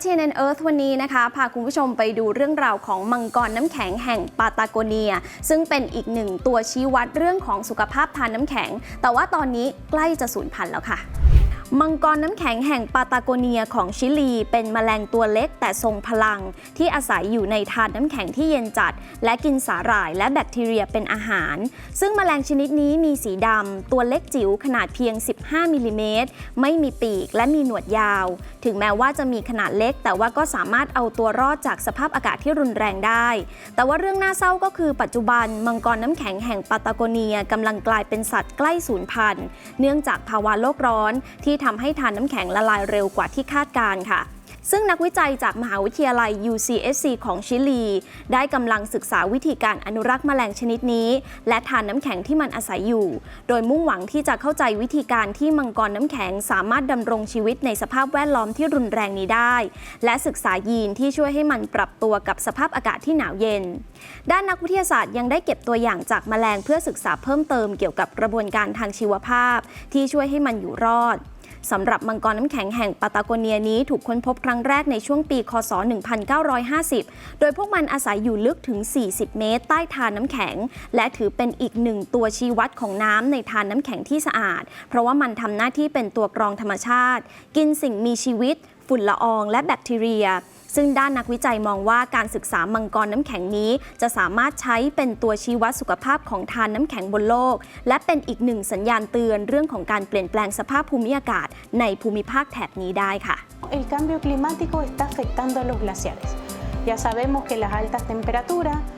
เทียนเอิร์ธวันนี้นะคะ พาคุณผู้ชมไปดูเรื่องราวของมังกรน้ำแข็งแห่งปาตาโกเนีย ซึ่งเป็นอีกหนึ่งตัวชี้วัดเรื่องของสุขภาพทานน้ำแข็ง แต่ว่าตอนนี้ใกล้จะสูญพันธุ์แล้วค่ะ มังกรน้ำแข็งแห่งปาตาโกเนียของชิลี เป็นแมลงตัวเล็กแต่ทรงพลัง ที่อาศัยอยู่ในทานน้ำแข็งที่เย็นจัด และกินสาหร่ายและแบคทีเรียเป็นอาหาร ซึ่งแมลงชนิดนี้มีสีดำ ตัวเล็กจิ๋วขนาดเพียง 15มิลลิเมตรไม่มีปีกและมีหนวดยาว ถึงแม้ว่าจะมีขนาดเล็ก แต่ว่าก็สามารถเอาตัวรอดจากสภาพอากาศที่รุนแรงได้ แต่ว่าเรื่องน่าเศร้าก็คือปัจจุบันมังกรน้ำแข็งแห่งปาตาโกเนียกำลังกลายเป็นสัตว์ใกล้สูญพันธุ์ เนื่องจากภาวะโลกร้อนที่ทำให้ทานน้ำแข็งละลายเร็วกว่าที่คาดการ์ค่ะซึ่งนักวิจัยจากมหาวิทยาลัย UCSC ของชิลี ได้กำลังศึกษาวิธีการอนุรักษ์แมลงชนิดนี้ และทานน้ำแข็งที่มันอาศัยอยู่ โดยมุ่งหวังที่จะเข้าใจวิธีการที่มังกรน้ำแข็งสามารถดำรงชีวิตในสภาพแวดล้อมที่รุนแรงนี้ได้ และศึกษายีนที่ช่วยให้มันปรับตัวกับสภาพอากาศที่หนาวเย็น ด้านนักวิทยาศาสตร์ยังได้เก็บตัวอย่างจากแมลงเพื่อศึกษาเพิ่มเติมเกี่ยวกับกระบวนการทางชีวภาพ ที่ช่วยให้มันอยู่รอด สำหรับมังกรน้ำแข็งแห่งปาตาโกเนียนี้ถูกค้นพบครั้งแรกในช่วงปี คศ 1950 โดยพวกมันอาศัยอยู่ลึกถึง 40 เมตร ใต้ทานน้ำแข็ง และถือเป็นอีกหนึ่งตัวชี้วัดของน้ำในทานน้ำแข็งที่สะอาด เพราะว่ามันทำหน้าที่เป็นตัวกรองธรรมชาติ กินสิ่งมีชีวิต ฝุ่นละออง และแบคทีเรีย ซึ่งด้านนักวิจัยมองว่าการศึกษามังกรน้ำแข็งนี้ จะสามารถใช้เป็นตัวชี้วัดสุขภาพของทานน้ำแข็งบนโลก และเป็นอีกหนึ่งสัญญาณเตือนเรื่องของการเปลี่ยนแปลงสภาพภูมิอากาศ ในภูมิภาคแถบนี้ได้ค่ะ El cambio climático está afectando a los glaciares. Ya sabemos que las altas temperaturas